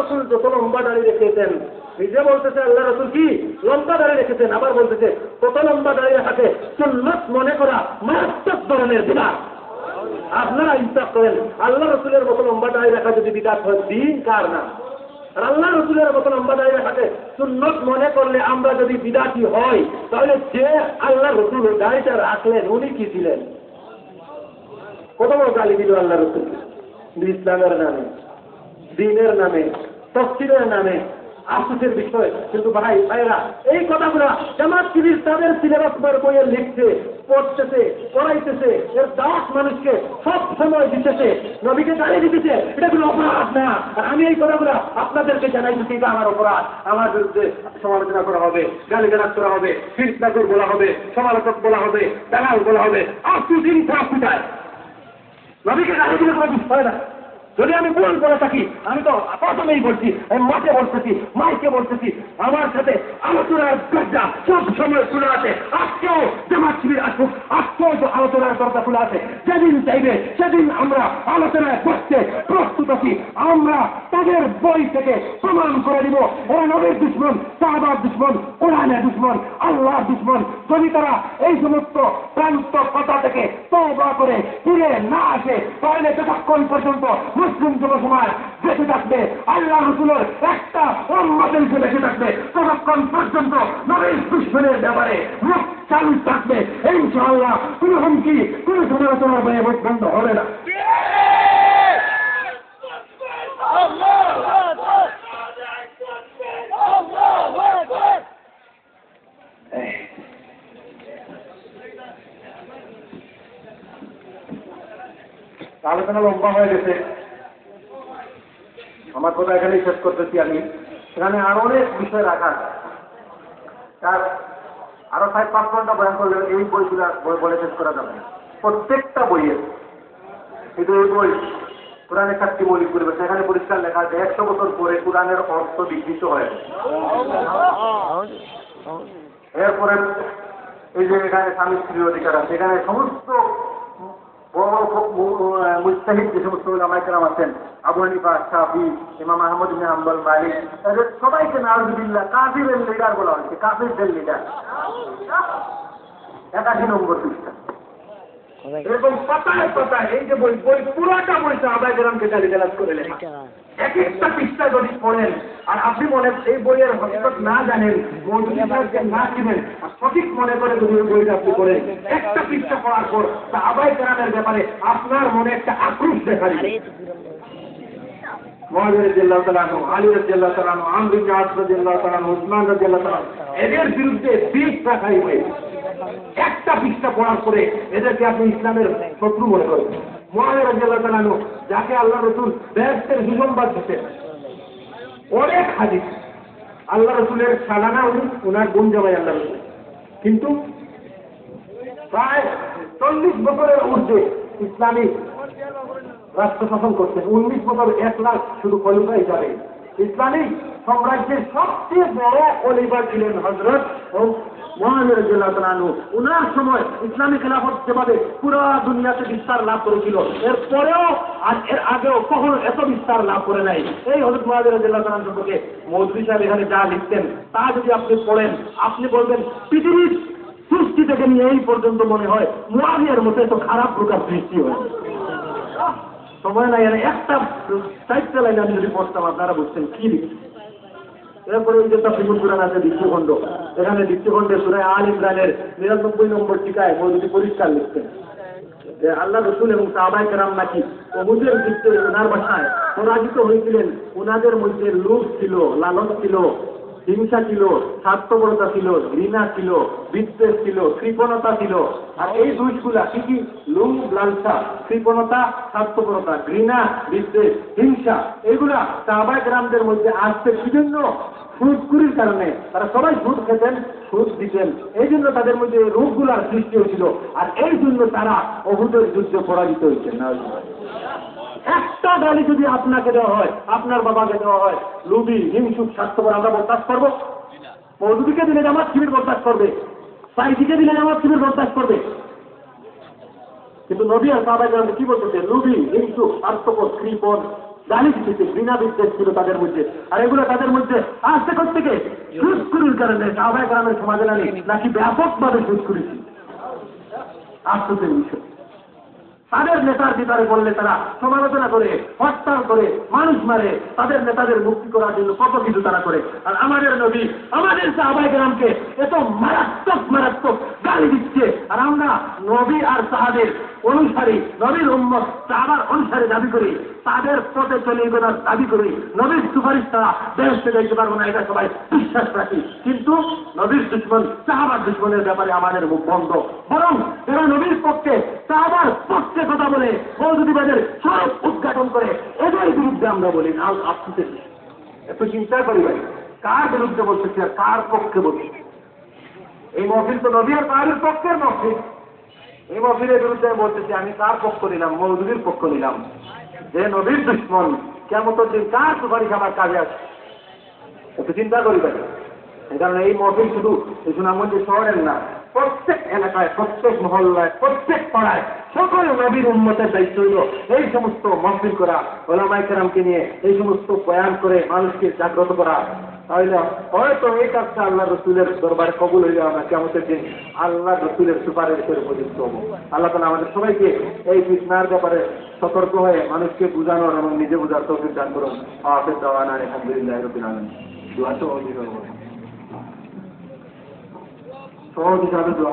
রসুল যত লম্বা দাড়ি রেখেছেন। নিজে বলতেছে, আল্লাহ রসুল কি লম্বা দাড়ি রেখেছেন? আবার বলতেছে, কত লম্বা দাড়ি রাখাকে সুন্নত মনে করা মারাত্মক ধরনের বিধান। আপনারা ইনসাফ করেন, আল্লাহ রসুলের মতো লম্বা দাড়ি রাখা যদি বিদাত হয়, দিন কার না? আর আল্লাহ রসুলের মতো লম্বা দাড়ি রাখাকে সুন্নত মনে করলে আমরা যদি বিদাতি হয় তাহলে যে আল্লাহ রসুল দাড়িটা রাখলেন, উনি কি ছিলেন? কত বড় গালি দিল আল্লাহ রসুল ইসলামের নামে, দিনের নামে। তফসিলের নামে আফসোসের বিষয়। কিন্তু ভাই ভাইরা এই কথাগুলো জামাত শিবির তাদের সিলেবাস বইয়ে লিখছে, পড়তেছে, পড়াইতেছে। এর দাস মানুষকে সব সময় দিতেছে, নবীকে জানিয়ে দিতেছে, এটা কোনো অপরাধ না। আমি এই কথাগুলো আপনাদেরকে জানাই জানাইতেছি এটা আমার অপরাধ। আমার বিরুদ্ধে সমালোচনা করা হবে, গালিগালাজ করা হবে ফিরতাকুর বলা হবে, সমালোচক বলা হবে, দালাল বলা হবে দুদিন খারাপ কোথায় নবীকে গালি দিলে কোনো বিষয় না যদি আমি ভুল করে থাকি, আমি তো প্রথমেই বলছি, আমি মাকে বলতেছি, মাইকে বলতেছি, আমার সাথে আলোচনার দরজা সব সময় খোলা আছে। আজকেও জামাত শিবির আসুক আজকেও আলোচনার দরজা খোলা আছে। যেদিন চাইবে, সেদিন আমরা আলোচনায় বসতে প্রস্তুত আছি। আমরা তাদের বই থেকে প্রমাণ করে দিব ওরা নবীর দুশ্মন, সাহাবার দুশ্মন, কোরআনের দুশ্মন, আল্লাহর দুশ্মন। যদি তারা এই সমস্ত প্রান্ত কথা থেকে তবা করে ফিরে না আসে, তাহলে ততক্ষণ পর্যন্ত মুসলিম যুব সমাজ বেঁচে থাকবে, আল্লাহ রসুলের একটা হিসেবে বেঁচে থাকবে, ততক্ষণ পর্যন্ত নবীর দুশ্মনের ব্যাপারে মুখ চালু থাকবে, ইনশাআল্লাহ। কোনো হুমকি, কোনো সমালোচনার বয়ে বন্ধ হবে না। আলোচনা লম্বা হয়ে গেছে। আমার কথা এখানেই শেষ করতেছি আমি। সেখানে আরও অনেক বিষয় রাখা। তার আরও সাড়ে পাঁচ ঘণ্টা বয়ান করলে এই বইগুলা বই বলে শেষ করা যাবে প্রত্যেকটা বইয়ের কিন্তু এই বই, কোরআনের চারটি মৌলিক পরিবেশ। সেখানে পরিষ্কার লেখা আছে, একশো বছর পরে কোরআনের অর্থ বিকৃত হয়ে। এরপরে এই যে এখানে স্বামী স্ত্রীর অধিকার আছে, এখানে সমস্ত মুস্তাহিদ যে সমস্ত ওলামাইকেরাম আছেন, আবু হানিফা, শাফি, ইমাম আহমদ ইবনে হাম্বল, মালিক এদের সবাইকে নাজুবিল্লাহ কাফিরের লিডার বলা হয়েছে, কাফিরদের লিডার একাশি নম্বর পৃষ্ঠা এরকম পাতায় পাতায় এই যে বই বই পুরাটা বইটা আবাই গ্রামকে গালি গালাজ করে লেখা। এক একটা পৃষ্ঠা যদি পড়েন আর আপনি মনে এই বইয়ের হকিকত না জানেন সাহেবকে না চিনেন আর সঠিক মনে করে যদি ওই বইটা আপনি পড়েন একটা পৃষ্ঠা পড়ার পর তা আবাই গ্রামের ব্যাপারে আপনার মনে একটা আক্রোশ দেখা দিবে এদের বিরুদ্ধে একটা পৃষ্ঠা পড়ার পরে এদেরকে আপনি ইসলামের শত্রু মনে করেন। মহাজের জেল্লাহ তালানো যাকে আল্লাহ রসুল ব্যস্তের সুসংবাদ দিতেন। অনেক হাদিস, আল্লাহ রসুলের সালানা উনি ওনার গুণ আল্লাহ রসুল। কিন্তু প্রায় চল্লিশ বছরের ঊর্ধ্বে ইসলামী রাষ্ট্র শাসন করছেন উনিশ বছর এক লাখ শুধু খলিফা হিসাবে ইসলামিক সাম্রাজ্যের সবচেয়ে বড় খলিফা ছিলেন হজরত মহানের উনার সময় ইসলামী খেলাফত যেভাবে পুরো দুনিয়াতে বিস্তার লাভ করেছিল, এরপরেও আর এর আগেও কখনো এত বিস্তার লাভ করে নাই। এই হজরত মহাজের জেলাতনান সম্পর্কে মৌদুরি সাহেব এখানে যা লিখতেন, তা যদি আপনি পড়েন, আপনি বলবেন, পৃথিবীর সৃষ্টি থেকে নিয়ে এই পর্যন্ত মনে হয় মুয়াবিয়ার মতো এত খারাপ প্রকার সৃষ্টি হয়েছে সময় নাই আর একটা সাহিত্য লাইনে আমি যদি পড়তাম, আপনারা বুঝছেন, কি এরপরে ওই যে তফিকুল কোরআন আছে দৃষ্টিখণ্ড এখানে দৃষ্টিখণ্ডে সুরায় আল ইমরানের নিরানব্বই নম্বর টিকায় মৌদুদি পরিষ্কার লিখতেন। আল্লাহ রসুল এবং সাহাবাই কেরাম নাকি অমুদের দিকতে ওনার বাসায় পরাজিত হয়েছিলেন। ওনাদের মধ্যে লোভ ছিল লালন ছিল। হিংসা ছিল, স্বার্থপরতা ছিল, ঘৃণা ছিল, বিদ্বেষ ছিল, কৃপণতা ছিল। আর এই দুইগুলা কি কি? লোভ লালসা, কৃপণতা, স্বার্থপরতা, ঘৃণা, বিদ্বেষ, হিংসা, এগুলা সাহাবাই গ্রামদের মধ্যে আসতে বিভিন্ন সুদকুরির কারণে। তারা সবাই সুদ খেতেন, সুদ দিতেন। এই জন্য তাদের মধ্যে রোগগুলার সৃষ্টি হয়েছিল। আর এই জন্য তারা অহুদের যুদ্ধে পরাজিত হয়েছেন। না একটা গালি যদি আপনাকে দেওয়া হয়, আপনার বাবাকে দেওয়া হয়, লুবি, হিংসুক স্বাস্থ্যকর আমরা বরদাস্ত করব। মৌদুদিকে দিলে জামাত শিবির বরদাস্ত করবে। সাইদিকে দিলে জামাত শিবির বরদাস্ত করবে। কিন্তু নবী আর সাহাবাই কি বলতেছে লুবি, হিংসুক স্বাস্থ্যকর কৃপন গালি দিতেছে বিনা বিদ্বেষ ছিল তাদের মধ্যে। আর এগুলো তাদের মধ্যে আসতে থেকে সুস্কুরির কারণে সাহবাই গ্রামের সমাজে নাকি ব্যাপকভাবে সুদ করেছি আশ্চর্যের বিষয়। তাদের নেতার ভিতরে বললে তারা সমালোচনা করে, হরতাল করে, মানুষ মারে, তাদের নেতাদের মুক্তি করার জন্য কত কিছু তারা করে। আর আমাদের নবী, আমাদের সাহাবাই গ্রামকে এত মারাত্মক মারাত্মক গালি দিচ্ছে। আর আমরা নবী আর সাহাদের অনুসারী নবীর উম্মত সাহাবার অনুসারী দাবি করি, তাদের পথে চলে এগোনোর দাবি করি। নবীর সুপারিশ তারা দেশ থেকে যেতে পারব না এটা সবাই বিশ্বাস রাখি। কিন্তু নবীর দুশ্মন সাহাবার দুশ্মনের ব্যাপারে আমাদের মুখ বন্ধ। বরং যারা নবীর পক্ষে সাহাবার পক্ষে কথা বলে মৌদুদিবাদের স্বরূপ উদ্ঘাটন করে। এদের বিরুদ্ধে আমরা বলি না আপনি একটু চিন্তা করি ভাই, কার বিরুদ্ধে বলতেছি আর কার পক্ষে বলছি এই মহফিল তো নবী আর কারের পক্ষের মহফিল? এই মহফিলের বিরুদ্ধে আমি বলতেছি, আমি কার পক্ষ নিলাম? মৌদুদির পক্ষ নিলাম। যে নবীর দুশ্মন কেমন দিন কার সুপারিশ আমার কাজে আছে একটু চিন্তা করি তাকে এই কারণে এই মহফিল শুধু সুনামগঞ্জ শহরের না, প্রত্যেক এলাকায়, প্রত্যেক মহল্লায়, প্রত্যেক পাড়ায় সকল নবীর উন্মতের দায়িত্ব হইল এই সমস্ত মহফিল করা ওলামাই কেরামকে নিয়ে এই সমস্ত বয়ান করে মানুষকে জাগ্রত করা। তাহলে হয়তো এই কাজটা আল্লাহ রসুলের দরবারে কবুল হয়ে যাওয়া না কেমতের দিন আল্লাহ রসুলের সুপারিশের উপযুক্ত হব। আল্লাহ তালা আমাদের সবাইকে এই কৃষ্ণার ব্যাপারে সতর্ক হয়ে মানুষকে বোঝানোর এবং নিজে বোঝার তৌফিক দান করুন। আফেদ দাওয়ানা আলহামদুলিল্লাহ রবিল আলম তো সহজ হিসাবে দোয়া